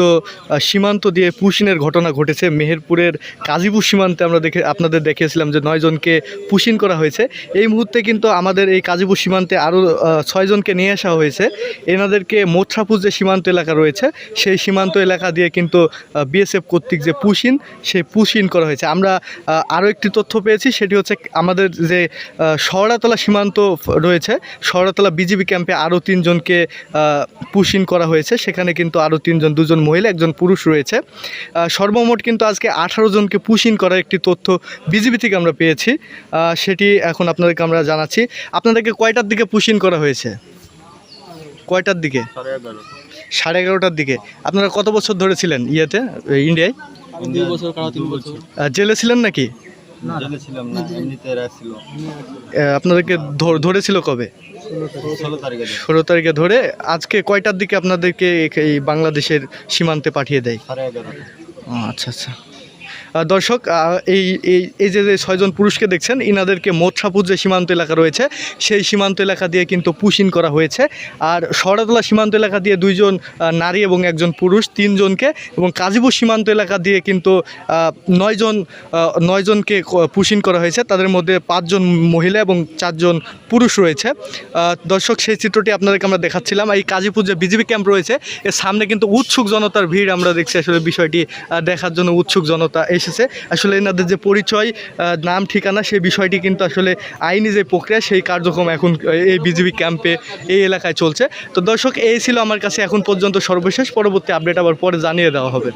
তো সীমান্ত দিয়ে পুশিনের ঘটনা ঘটেছে। মেহেরপুরের কাজীপুর সীমান্তে আমরা দেখে, আপনাদের দেখিয়েছিলাম যে নয়জনকে পুশিন করা হয়েছে। এই মুহূর্তে কিন্তু আমাদের এই কাজীপুর সীমান্তে আরও ছয়জনকে নিয়ে আসা হয়েছে। এনাদেরকে মোছাপুর যে সীমান্ত এলাকা রয়েছে, সেই সীমান্ত এলাকা দিয়ে কিন্তু বিএসএফ কর্তৃক যে পুশিন, সেই পুশিন করা হয়েছে। আমরা আরও একটি তথ্য পেয়েছি, সেটি হচ্ছে আমাদের যে শহরাতলা সীমান্ত রয়েছে, শহরাতলা বিজিবি ক্যাম্পে আরও তিনজনকে পুশিন করা হয়েছে। সেখানে কিন্তু আরও তিনজন, দুজন মহিলা একজন পুরুষ রয়েছে। সর্বমোট কিন্তু আজকে আঠারো জনকে পুশিন করার একটি তথ্য বিজিবি থেকে আমরা পেয়েছি। সেটি এখন আপনাদেরকে আমরা জানাচ্ছি। আপনাদেরকে কয়টার দিকে পুশিন করা হয়েছে? কয়টার দিকে? সাড়ে এগারোটার দিকে। আপনারা কত বছর ধরে ছিলেন ইয়েতে ইন্ডিয়ায় জেলে ছিলেন নাকি? আপনাদেরকে ধর- ধরেছিল কবে? ষোলো তারিখে। দেয়। ষোলো তারিখে ধরে আজকে কয়টার দিকে আপনাদেরকে এই বাংলাদেশের সীমান্তে পাঠিয়ে দেয়? ও, আচ্ছা আচ্ছা। দর্শক এই এই এই যে যে ছয়জন পুরুষকে দেখছেন, ইনাদেরকে মোৎসাপুর যে সীমান্ত এলাকা রয়েছে, সেই সীমান্ত এলাকা দিয়ে কিন্তু পুশিন করা হয়েছে। আর শহরাতলা সীমান্ত এলাকা দিয়ে দুইজন নারী এবং একজন পুরুষ, তিনজনকে এবং কাজীপুর সীমান্ত এলাকা দিয়ে কিন্তু নয়জন নয়জনকে পুশিন করা হয়েছে। তাদের মধ্যে পাঁচজন মহিলা এবং চারজন পুরুষ রয়েছে। দর্শক, সেই চিত্রটি আপনাদেরকে আমরা দেখাচ্ছিলাম। এই কাজীপুর যে বিজিবি ক্যাম্প রয়েছে, এর সামনে কিন্তু উৎসুক জনতার ভিড় আমরা দেখছি। আসলে বিষয়টি দেখার জন্য উৎসুক জনতা এসেছে। আসলে এনাদের যে পরিচয় নাম, ঠিকানা সেই বিষয়টি কিন্তু আসলে আইনি যে প্রক্রিয়া সেই কার্যক্রম এখন এই বিজিবি ক্যাম্পে এই এলাকায় চলছে। তো দর্শক, এই ছিল আমার কাছে এখন পর্যন্ত সর্বশেষ। পরবর্তী আপডেট আবার পরে জানিয়ে দেওয়া হবে।